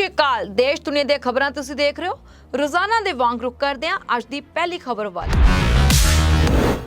ਸ਼੍ਰੀ ਅਕਾਲ। ਦੇਸ਼ ਦੁਨੀਆ ਦੀਆਂ ਖਬਰਾਂ ਤੁਸੀਂ ਦੇਖ ਰਹੇ ਹੋ। ਰੋਜ਼ਾਨਾ ਦੇ ਵਾਂਗ ਰੁਕ ਕਰਦੇ ਹਾਂ ਅੱਜ ਦੀ ਪਹਿਲੀ ਖਬਰ ਵੱਲ।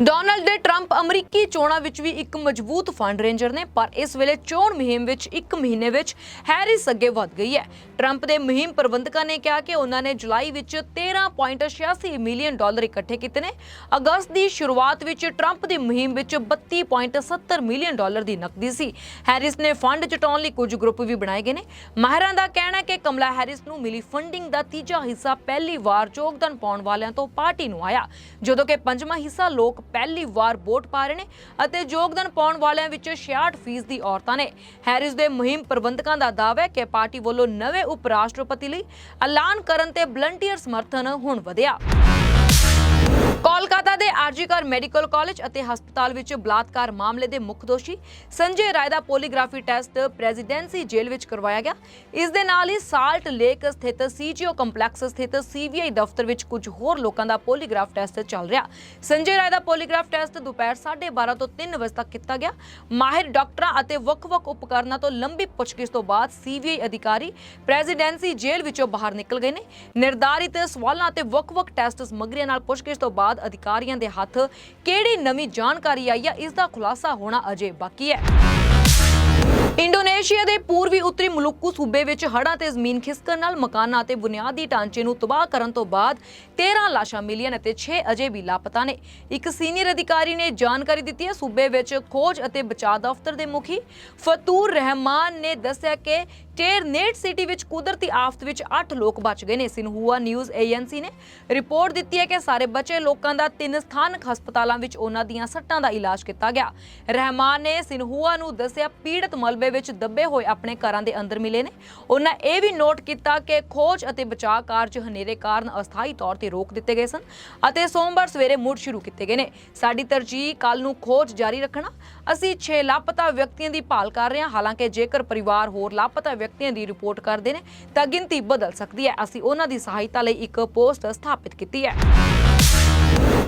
ਡੋਨਲਡ ਟਰੰਪ ਅਮਰੀਕੀ ਚੋਣਾਂ ਵਿੱਚ ਵੀ ਇੱਕ ਮਜ਼ਬੂਤ ਫੰਡ ਰੇਂਜਰ ਨੇ, ਪਰ ਇਸ ਵੇਲੇ ਚੋਣ ਮੁਹਿੰਮ ਵਿੱਚ ਇੱਕ ਮਹੀਨੇ ਵਿੱਚ ਹੈਰਿਸ ਅੱਗੇ ਵਧ ਗਈ ਹੈ। ਟਰੰਪ ਦੇ ਮੁਹਿੰਮ ਪ੍ਰਬੰਧਕਾਂ ਨੇ ਕਿਹਾ ਕਿ ਉਹਨਾਂ ਨੇ ਜੁਲਾਈ ਵਿੱਚ 13.86 ਮਿਲੀਅਨ ਡਾਲਰ ਇਕੱਠੇ ਕੀਤੇ ਨੇ। ਅਗਸਤ ਦੀ ਸ਼ੁਰੂਆਤ ਵਿੱਚ ਟਰੰਪ ਦੀ ਮੁਹਿੰਮ ਵਿੱਚ 32.70 ਮਿਲੀਅਨ ਡਾਲਰ ਦੀ ਨਕਦੀ ਸੀ। ਹੈਰਿਸ ਨੇ ਫੰਡ ਜਟਾਉਣ ਲਈ ਕੁਝ ਗਰੁੱਪ ਵੀ ਬਣਾਏ ਗਏ ਨੇ। ਮਾਹਿਰਾਂ ਦਾ ਕਹਿਣਾ ਹੈ ਕਿ ਕਮਲਾ ਹੈਰਿਸ ਨੂੰ ਮਿਲੀ ਫੰਡਿੰਗ ਦਾ ਤੀਜਾ ਹਿੱਸਾ ਪਹਿਲੀ ਵਾਰ ਯੋਗਦਾਨ ਪਾਉਣ ਵਾਲਿਆਂ ਤੋਂ ਪਾਰਟੀ ਨੂੰ ਆਇਆ, ਜਦੋਂ ਕਿ ਪੰਜਵਾਂ ਹਿੱਸਾ ਲੋਕ ਪਹਿਲੀ ਵਾਰ ਵੋਟ ਪਾ ਰਹੇ ਨੇ ਅਤੇ ਯੋਗਦਾਨ ਪਾਉਣ ਵਾਲਿਆਂ ਵਿੱਚ 66% ਦੀ ਔਰਤਾਂ ਨੇ। ਹੈਰਿਸ ਦੇ ਮੁਹਿੰਮ ਪ੍ਰਬੰਧਕਾਂ ਦਾ ਦਾਅਵਾ ਹੈ ਕਿ ਪਾਰਟੀ ਵੱਲੋਂ ਨਵੇਂ ਉਪ ਰਾਸ਼ਟਰਪਤੀ ਲਈ ਐਲਾਨ ਕਰਨ ਤੇ ਵਲੰਟੀਅਰ ਸਮਰਥਨ ਹੁਣ ਵਧਿਆ। ਕੋਲਕਾਤਾ ਦੇ ਆਰਜੀਕਰ ਮੈਡੀਕਲ ਕਾਲਜ ਅਤੇ ਹਸਪਤਾਲ ਵਿੱਚ ਬਲਾਤਕਾਰ ਮਾਮਲੇ ਦੇ ਮੁੱਖ ਦੋਸ਼ੀ ਸੰਜੇ ਰਾਏ ਦਾ ਪੋਲੀਗ੍ਰਾਫੀ ਟੈਸਟ ਪ੍ਰੈਜ਼ੀਡੈਂਸੀ ਜੇਲ੍ਹ ਵਿੱਚ ਕਰਵਾਇਆ ਗਿਆ। ਇਸ ਦੇ ਨਾਲ ਹੀ ਸਾਲਟ ਲੇਕ ਸਥਿਤ ਸੀਜੀਓ ਕੰਪਲੈਕਸ ਸਥਿਤ ਸੀਬੀਆਈ ਦਫ਼ਤਰ ਵਿੱਚ ਕੁਝ ਹੋਰ ਲੋਕਾਂ ਦਾ ਪੋਲੀਗ੍ਰਾਫ ਟੈਸਟ ਚੱਲ ਰਿਹਾ। ਸੰਜੇ ਰਾਏ ਦਾ ਪੋਲੀਗ੍ਰਾਫ ਟੈਸਟ ਦੁਪਹਿਰ 12:30 ਤੋਂ 3 ਵਜੇ ਤੱਕ ਕੀਤਾ ਗਿਆ। ਮਾਹਿਰ ਡਾਕਟਰਾਂ ਅਤੇ ਵੱਖ-ਵੱਖ ਉਪਕਰਨਾਂ ਤੋਂ ਲੰਬੀ ਪੁੱਛਗਿੱਛ ਤੋਂ ਬਾਅਦ ਸੀਬੀਆਈ ਅਧਿਕਾਰੀ ਪ੍ਰੈਜ਼ੀਡੈਂਸੀ ਜੇਲ੍ਹ ਵਿੱਚੋਂ ਬਾਹਰ ਨਿਕਲ ਗਏ ਨੇ। ਨਿਰਧਾਰਿਤ ਸਵਾਲਾਂ ਅਤੇ ਵੱਖ-ਵੱਖ ਟੈਸਟ ਸਮੱਗਰੀਆਂ ਨਾਲ ਪੁੱਛਗਿੱਛ ਤੋਂ ਬਾਅਦ ਅਧਿਕਾਰੀਆਂ ਦੇ ਹੱਥ ਕਿਹੜੀ ਨਵੀਂ ਜਾਣਕਾਰੀ ਆਈ ਹੈ ਇਸ ਦਾ ਖੁਲਾਸਾ ਹੋਣਾ ਅਜੇ ਬਾਕੀ ਹੈ। ਇੰਡੋਨੇਸ਼ੀਆ ਦੇ ਪੂਰਬੀ ਉੱਤਰੀ ਮਲੁਕੂ ਸੂਬੇ ਵਿੱਚ ਹੜ੍ਹਾਂ ਤੇ ਜ਼ਮੀਨ ਖਿਸਕਣ ਨਾਲ ਮਕਾਨਾਂ ਅਤੇ ਬੁਨਿਆਦੀ ਢਾਂਚੇ ਨੂੰ ਤਬਾਹ ਕਰਨ ਤੋਂ ਬਾਅਦ 13 ਲਾਸ਼ਾਂ ਮਿਲੀਆਂ ਅਤੇ 6 ਅਜੇ ਵੀ ਲਾਪਤਾ ਨੇ। ਇੱਕ ਸੀਨੀਅਰ ਅਧਿਕਾਰੀ ਨੇ ਜਾਣਕਾਰੀ ਦਿੱਤੀ ਹੈ, ਸੂਬੇ ਵਿੱਚ ਖੋਜ ਅਤੇ ਬਚਾਅ ਦਫ਼ਤਰ ਦੇ ਮੁਖੀ ਫਤੂਰ ਰਹਿਮਾਨ ਨੇ ਦੱਸਿਆ ਕਿ ਟੇਰਨੇਟ ਸਿਟੀ ਵਿੱਚ ਕੁਦਰਤੀ ਆਫਤ ਵਿੱਚ 8 ਲੋਕ ਬਚ ਗਏ ਨੇ। ਸਿਨਹੂਆ ਨਿਊਜ਼ ਏਜੰਸੀ ਨੇ ਰਿਪੋਰਟ ਦਿੱਤੀ ਹੈ ਕਿ ਸਾਰੇ ਬਚੇ ਲੋਕਾਂ ਦਾ ਤਿੰਨ ਸਥਾਨਕ ਹਸਪਤਾਲਾਂ ਵਿੱਚ ਉਹਨਾਂ ਦੀਆਂ ਸੱਟਾਂ ਦਾ ਇਲਾਜ ਕੀਤਾ ਗਿਆ। ਰਹਿਮਾਨ ਨੇ ਸਿਨਹੂਆ ਨੂੰ ਦੱਸਿਆ, ਪੀੜਤ ਮਲਬੇ ਵਿੱਚ ਦੱਬੇ ਹੋਏ ਆਪਣੇ ਘਰਾਂ ਦੇ ਅੰਦਰ ਮਿਲੇ ਨੇ। ਉਹਨਾਂ ਇਹ ਵੀ ਨੋਟ ਕੀਤਾ ਕਿ ਖੋਜ ਅਤੇ ਬਚਾਅ ਕਾਰਜ ਹਨੇਰੇ ਕਾਰਨ ਅਸਥਾਈ ਤੌਰ ਤੇ ਰੋਕ ਦਿੱਤੇ ਗਏ ਸਨ ਅਤੇ ਸੋਮਵਾਰ ਸਵੇਰੇ ਮੁੜ ਸ਼ੁਰੂ ਕੀਤੇ ਗਏ ਨੇ। ਸਾਡੀ ਤਰਜੀਹ ਕੱਲ ਨੂੰ ਖੋਜ ਜਾਰੀ ਰੱਖਣਾ ਅਸੀਂ 6 ਲਾਪਤਾ ਵਿਅਕਤੀਆਂ ਦੀ ਭਾਲ ਕਰ ਰਹੇ ਹਾਂ। ਹਾਲਾਂਕਿ ਜੇਕਰ ਪਰਿਵਾਰ ਹੋਰ ਲਾਪਤਾ ਵਿਅਕਤੀਆਂ ਦੀ ਰਿਪੋਰਟ ਕਰਦੇ ਨੇ, ਤਾਂ ਗਿਣਤੀ ਬਦਲ ਸਕਦੀ ਹੈ। ਅਸੀਂ ਉਹਨਾਂ ਦੀ ਸਹਾਇਤਾ ਲਈ ਇੱਕ ਪੋਸਟ ਸਥਾਪਿਤ ਕੀਤੀ ਹੈ।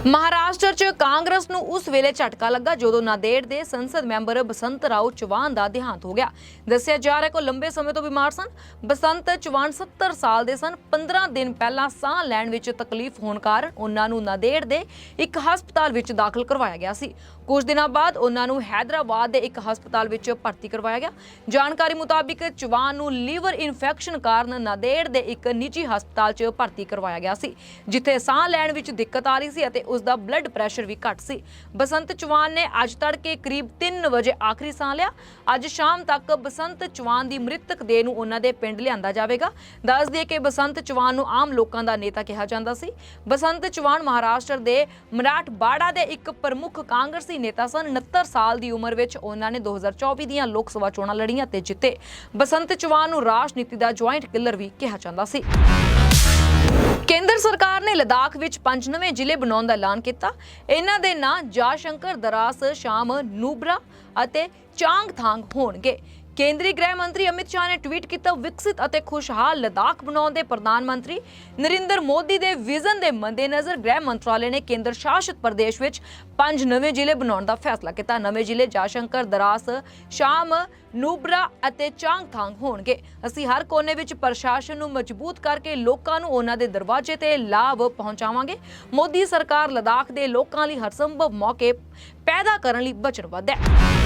ਮਹਾਰਾਸ਼ਟਰ 'ਚ ਕਾਂਗਰਸ ਨੂੰ ਉਸ ਵੇਲੇ ਝਟਕਾ ਲੱਗਾ ਜਦੋਂ ਨਾਦੇੜ ਦੇ ਸੰਸਦ ਮੈਂਬਰ ਬਸੰਤ ਰਾਓ ਚੌਹਾਨ ਦਾ ਦੇਹਾਂਤ ਹੋ ਗਿਆ। ਦੱਸਿਆ ਜਾ ਰਿਹਾ ਕਿ ਉਹ ਲੰਬੇ ਸਮੇਂ ਤੋਂ ਬਿਮਾਰ ਸਨ। ਬਸੰਤ ਚੌਹਾਨ 70 ਸਾਲ ਦੇ ਸਨ। 15 ਦਿਨ ਪਹਿਲਾਂ ਸਾਹ ਲੈਣ ਵਿੱਚ ਤਕਲੀਫ ਹੋਣ ਕਾਰਨ ਉਹਨਾਂ ਨੂੰ ਨਾਦੇੜ ਦੇ ਇੱਕ ਹਸਪਤਾਲ ਵਿੱਚ ਦਾਖਲ ਕਰਵਾਇਆ ਗਿਆ ਸੀ। ਕੁਝ ਦਿਨਾਂ ਬਾਅਦ ਉਹਨਾਂ ਨੂੰ ਹੈਦਰਾਬਾਦ ਦੇ ਇੱਕ ਹਸਪਤਾਲ ਵਿੱਚ ਭਰਤੀ ਕਰਵਾਇਆ ਗਿਆ। ਜਾਣਕਾਰੀ ਮੁਤਾਬਿਕ ਚੌਹਾਨ ਨੂੰ ਲੀਵਰ ਇਨਫੈਕਸ਼ਨ ਕਾਰਨ ਨਾਦੇੜ ਦੇ ਇੱਕ ਨਿੱਜੀ ਹਸਪਤਾਲ 'ਚ ਭਰਤੀ ਕਰਵਾਇਆ ਗਿਆ ਸੀ, ਜਿੱਥੇ ਸਾਹ ਲੈਣ ਵਿੱਚ ਦਿੱਕਤ ਆ ਰਹੀ ਸੀ ਅਤੇ ਉਸ ਦਾ ਬਲੱਡ ਪ੍ਰੈਸ਼ਰ ਵੀ ਘੱਟ ਸੀ। ਬਸੰਤ ਚੌਹਾਨ ਨੇ ਅੱਜ ਤੜਕੇ ਕਰੀਬ 3 ਵਜੇ ਆਖਰੀ ਸਾਹ ਲਿਆ। ਅੱਜ ਸ਼ਾਮ ਤੱਕ ਬਸੰਤ ਚੌਹਾਨ ਦੀ ਮ੍ਰਿਤਕ ਦੇਹ ਨੂੰ ਉਹਨਾਂ ਦੇ ਪਿੰਡ ਲਿਆਂਦਾ ਜਾਵੇਗਾ। ਦੱਸ ਦਈਏ ਕਿ ਬਸੰਤ ਚੌਹਾਨ ਨੂੰ ਆਮ ਲੋਕਾਂ ਦਾ ਨੇਤਾ ਕਿਹਾ ਜਾਂਦਾ ਸੀ। ਬਸੰਤ ਚੌਹਾਨ ਮਹਾਰਾਸ਼ਟਰ ਦੇ ਮਰਾਠਵਾੜਾ ਦੇ ਇੱਕ ਪ੍ਰਮੁੱਖ ਕਾਂਗਰਸੀ ਨੇਤਾ ਸਨ। 69 ਸਾਲ ਦੀ ਉਮਰ ਵਿੱਚ ਉਹਨਾਂ ਨੇ 2024 ਦੀਆਂ ਲੋਕ ਸਭਾ ਚੋਣਾਂ ਲੜੀਆਂ ਤੇ ਜਿੱਤੇ। ਬਸੰਤ ਚੌਹਾਨ ਨੂੰ ਰਾਜਨੀਤੀ ਦਾ ਜੁਆਇੰਟ ਕਿਲਰ ਵੀ ਕਿਹਾ ਜਾਂਦਾ ਸੀ। ਕੇਂਦਰ ਸਰਕਾਰ ਨੇ ਲਦਾਖ ਵਿੱਚ ਪੰਜ ਨਵੇਂ ਜ਼ਿਲ੍ਹੇ ਬਣਾਉਣ ਦਾ ਐਲਾਨ ਕੀਤਾ। ਇਹਨਾਂ ਦੇ ਨਾਂ ਜਾ ਸ਼ੰਕਰ, ਦਰਾਸ, ਸ਼ਾਮ, ਨੂਬਰਾ ਅਤੇ ਚਾਂਗਥਾਂਗ ਹੋਣਗੇ। ਕੇਂਦਰੀ ਗ੍ਰਹਿ ਮੰਤਰੀ ਅਮਿਤ ਸ਼ਾਹ ਨੇ ਟਵੀਟ ਕੀਤਾ, ਵਿਕਸਿਤ ਅਤੇ ਖੁਸ਼ਹਾਲ ਲਦਾਖ ਬਣਾਉਣ ਦੇ ਪ੍ਰਧਾਨ ਮੰਤਰੀ ਨਰਿੰਦਰ ਮੋਦੀ ਦੇ ਵਿਜ਼ਨ ਦੇ ਮੱਦੇਨਜ਼ਰ ਗ੍ਰਹਿ ਮੰਤਰਾਲੇ ਨੇ ਕੇਂਦਰ ਸ਼ਾਸਿਤ ਪ੍ਰਦੇਸ਼ ਵਿੱਚ ਪੰਜ ਨਵੇਂ ਜ਼ਿਲ੍ਹੇ ਬਣਾਉਣ ਦਾ ਫੈਸਲਾ ਕੀਤਾ। ਨਵੇਂ ਜ਼ਿਲ੍ਹੇ ਜਾਸ਼ੰਕਰ, ਦਰਾਸ, ਸ਼ਾਮ, ਨੂਬਰਾ ਅਤੇ ਚਾਂਗਥਾਂਗ ਹੋਣਗੇ। ਅਸੀਂ ਹਰ ਕੋਨੇ ਵਿੱਚ ਪ੍ਰਸ਼ਾਸਨ ਨੂੰ ਮਜ਼ਬੂਤ ਕਰਕੇ ਲੋਕਾਂ ਨੂੰ ਉਹਨਾਂ ਦੇ ਦਰਵਾਜ਼ੇ ਤੇ ਲਾਭ ਪਹੁੰਚਾਵਾਂਗੇ। ਮੋਦੀ ਸਰਕਾਰ ਲਦਾਖ ਦੇ ਲੋਕਾਂ ਲਈ ਹਰ ਸੰਭਵ ਮੌਕੇ ਪੈਦਾ ਕਰਨ ਲਈ ਵਚਨਬੱਧ ਹੈ।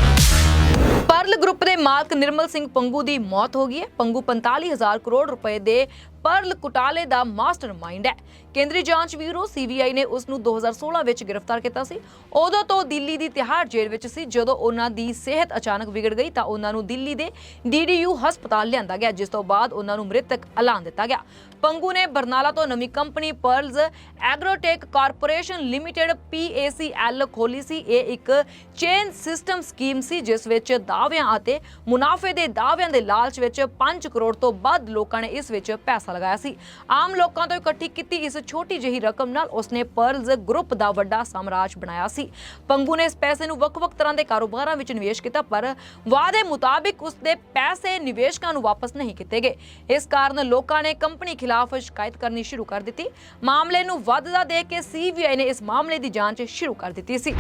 ਪਰਲ ਗਰੁੱਪ ਦੇ ਮਾਲਕ ਨਿਰਮਲ ਸਿੰਘ ਪੰਗੂ ਦੀ ਮੌਤ ਹੋ ਗਈ ਹੈ। ਪੰਗੂ 45000 ਕਰੋੜ ਰੁਪਏ ਦੇ ਪਰਲ ਕੁਟਾਲੇ ਦਾ ਮਾਸਟਰਮਾਈਂਡ ਹੈ। ਕੇਂਦਰੀ ਜਾਂਚ ਬਿਊਰੋ ਸੀਬੀਆਈ ਨੇ ਉਸ ਨੂੰ 2016 ਵਿੱਚ ਗ੍ਰਿਫਤਾਰ ਕੀਤਾ ਸੀ। ਉਦੋਂ ਤੋਂ ਦਿੱਲੀ ਦੀ ਤਿਹਾੜ ਜੇਲ੍ਹ ਵਿੱਚ ਸੀ। ਜਦੋਂ ਉਹਨਾਂ ਦੀ ਸਿਹਤ ਅਚਾਨਕ ਵਿਗੜ ਗਈ ਤਾਂ ਉਹਨਾਂ ਨੂੰ ਦਿੱਲੀ ਦੇ ਡੀਡੀਯੂ ਹਸਪਤਾਲ ਲਿਆਂਦਾ ਗਿਆ, ਜਿਸ ਤੋਂ ਬਾਅਦ ਉਹਨਾਂ ਨੂੰ ਮ੍ਰਿਤਕ ਐਲਾਨ ਦਿੱਤਾ ਗਿਆ। ਪੰਗੂ ਨੇ ਬਰਨਾਲਾ ਤੋਂ ਨਵੀਂ company Pearls Agrotech Corporation Limited PACL ਖੋਲੀ ਸੀ ਇਹ ਇੱਕ ਚੇਨ ਸਿਸਟਮ ਸਕੀਮ ਸੀ, ਜਿਸ ਵਿੱਚ ਦਾਅਵਿਆਂ ਅਤੇ ਮੁਨਾਫੇ ਦੇ ਦਾਅਵਿਆਂ ਦੇ ਲਾਲਚ ਵਿੱਚ 5 ਕਰੋੜ ਤੋਂ ਵੱਧ ਲੋਕਾਂ ਨੇ ਇਸ ਵਿੱਚ ਪੈਸਾ ਲਗਾਇਆ ਸੀ। ਆਮ ਲੋਕਾਂ ਤੋਂ ਇਕੱਠੀ ਕੀਤੀ ਇਸ ਛੋਟੀ ਜਿਹੀ ਰਕਮ ਨਾਲ ਉਸਨੇ ਪਰਲਜ਼ ਗਰੁੱਪ ਦਾ ਵੱਡਾ ਸਾਮਰਾਜ ਬਣਾਇਆ ਸੀ। ਪੰਗੂ ਨੇ ਇਸ ਪੈਸੇ ਨੂੰ ਵੱਖ-ਵੱਖ ਤਰ੍ਹਾਂ ਦੇ ਕਾਰੋਬਾਰਾਂ ਵਿੱਚ ਨਿਵੇਸ਼ ਕੀਤਾ, ਪਰ ਵਾਅਦੇ ਮੁਤਾਬਿਕ ਉਸਦੇ ਪੈਸੇ ਨਿਵੇਸ਼ਕਾਂ ਨੂੰ ਵਾਪਸ ਨਹੀਂ ਕੀਤੇ ਗਏ। ਇਸ ਕਾਰਨ ਲੋਕਾਂ ਨੇ ਕੰਪਨੀ ਖਿਲਾਫ ਸ਼ਿਕਾਇਤ ਕਰਨੀ ਸ਼ੁਰੂ ਕਰ ਦਿੱਤੀ। ਮਾਮਲੇ ਨੂੰ ਵੱਧਦਾ ਦੇਖ ਕੇ ਸੀਬੀਆਈ ਨੇ ਇਸ ਮਾਮਲੇ ਦੀ ਜਾਂਚ ਸ਼ੁਰੂ ਕਰ ਦਿੱਤੀ ਸੀ।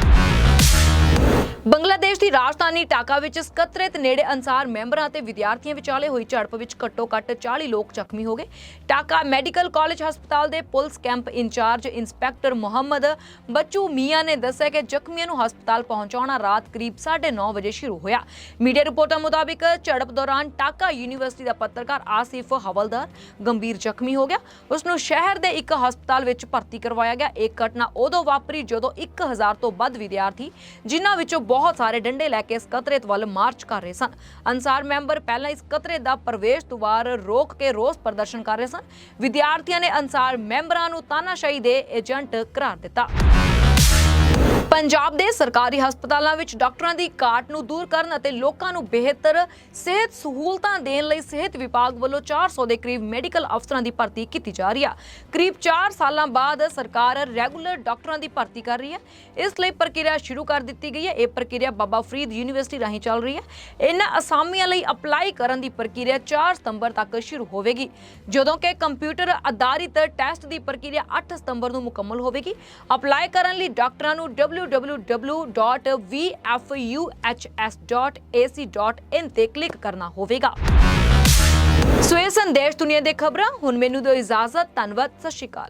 ਬੰਗਲਾਦੇਸ਼ ਦੀ ਰਾਜਧਾਨੀ ਢਾਕਾ ਵਿੱਚ ਸਕੱਤਰੇਤ ਨੇੜੇ ਅਨਸਾਰ ਮੈਂਬਰਾਂ ਅਤੇ ਵਿਦਿਆਰਥੀਆਂ ਵਿਚਾਲੇ ਹੋਈ ਝੜਪ ਵਿੱਚ ਘੱਟੋ-ਘੱਟ 40 ਲੋਕ ਜ਼ਖਮੀ ਹੋ ਗਏ। ਢਾਕਾ ਮੈਡੀਕਲ ਕਾਲਜ ਹਸਪਤਾਲ ਦੇ police camp incharge inspector Mohammad Bachchu Mia ਨੇ ਦੱਸਿਆ ਕਿ ਜ਼ਖਮੀਆਂ ਨੂੰ ਹਸਪਤਾਲ ਪਹੁੰਚਾਉਣਾ ਰਾਤ ਕਰੀਬ 9:30 ਵਜੇ ਸ਼ੁਰੂ ਹੋਇਆ। ਮੀਡੀਆ ਰਿਪੋਰਟਾਂ ਮੁਤਾਬਿਕ ਝੜਪ ਦੌਰਾਨ ਢਾਕਾ ਯੂਨੀਵਰਸਿਟੀ ਦਾ ਪੱਤਰਕਾਰ ਆਸਿਫ ਹਵਲਦਾਰ ਗੰਭੀਰ ਜ਼ਖਮੀ ਹੋ ਗਿਆ। ਉਸ ਨੂੰ ਸ਼ਹਿਰ ਦੇ ਇੱਕ ਹਸਪਤਾਲ ਵਿੱਚ ਭਰਤੀ ਕਰਵਾਇਆ ਗਿਆ। ਇਹ ਘਟਨਾ ਉਦੋਂ ਵਾਪਰੀ ਜਦੋਂ 1000 ਤੋਂ ਵੱਧ ਵਿਦਿਆਰਥੀ ਜਿਨ੍ਹਾਂ ਵਿੱਚੋਂ ਬਹੁਤ ਸਾਰੇ ਡੰਡੇ ਲੈ ਕੇ ਇਸ ਸਕੱਤਰੇਤ ਵੱਲ ਮਾਰਚ ਕਰ ਰਹੇ ਸਨ। ਅਨਸਾਰ ਮੈਂਬਰ ਪਹਿਲਾਂ ਇਸ ਕਤਰੇ ਦਾ ਪ੍ਰਵੇਸ਼ ਦੁਆਰ ਰੋਕ ਕੇ ਰੋਸ ਪ੍ਰਦਰਸ਼ਨ ਕਰ ਰਹੇ ਸਨ। ਵਿਦਿਆਰਥੀਆਂ ਨੇ ਅਨਸਾਰ ਮੈਂਬਰਾਂ ਨੂੰ ਤਾਨਾਸ਼ਾਹੀ ਦੇ ਏਜੰਟ ਕਰਾਰ ਦਿੱਤਾ। ਪੰਜਾਬ ਦੇ ਸਰਕਾਰੀ ਹਸਪਤਾਲਾਂ ਵਿੱਚ ਡਾਕਟਰਾਂ ਦੀ ਘਾਟ ਨੂੰ ਦੂਰ ਕਰਨ ਅਤੇ ਲੋਕਾਂ ਨੂੰ ਬਿਹਤਰ ਸਿਹਤ ਸਹੂਲਤਾਂ ਦੇਣ ਲਈ ਸਿਹਤ ਵਿਭਾਗ ਵੱਲੋਂ 400 ਦੇ ਕਰੀਬ ਮੈਡੀਕਲ ਅਫਸਰਾਂ ਦੀ ਭਰਤੀ ਕੀਤੀ ਜਾ ਰਹੀ ਹੈ ਕਰੀਬ 4 ਸਾਲਾਂ ਬਾਅਦ ਸਰਕਾਰ ਰੈਗੂਲਰ ਡਾਕਟਰਾਂ ਦੀ ਭਰਤੀ ਕਰ ਰਹੀ ਹੈ ਇਸ ਲਈ ਪ੍ਰਕਿਰਿਆ ਸ਼ੁਰੂ ਕਰ ਦਿੱਤੀ ਗਈ ਹੈ ਇਹ ਪ੍ਰਕਿਰਿਆ ਬਾਬਾ ਫਰੀਦ ਯੂਨੀਵਰਸਿਟੀ ਰਾਹੀਂ ਚੱਲ ਰਹੀ ਹੈ ਇਹਨਾਂ ਅਸਾਮੀਆਂ ਲਈ ਅਪਲਾਈ ਕਰਨ ਦੀ ਪ੍ਰਕਿਰਿਆ 4 ਸਤੰਬਰ ਤੱਕ ਸ਼ੁਰੂ ਹੋਵੇਗੀ। ਜਦੋਂ ਕਿ ਕੰਪਿਊਟਰ ਆਧਾਰਿਤ ਟੈਸਟ ਦੀ ਪ੍ਰਕਿਰਿਆ 8 ਸਤੰਬਰ ਨੂੰ ਮੁਕੰਮਲ ਹੋਵੇਗੀ। ਅਪਲਾਈ ਕਰਨ ਲਈ ਡਾਕਟਰਾਂ ਨੂੰ www.vfuhs.ac.in ਤੇ ਕਲਿੱਕ ਕਰਨਾ ਹੋਵੇਗਾ। ਸੋ ਇਹ ਸੰਦੇਸ਼ ਦੁਨੀਆ ਦੇ ਖਬਰਾਂ, ਹੁਣ ਮੈਨੂੰ ਦਿਓ ਇਜਾਜ਼ਤ, ਧੰਨਵਾਦ, ਸਤਿ ਸ਼੍ਰੀ ਅਕਾਲ।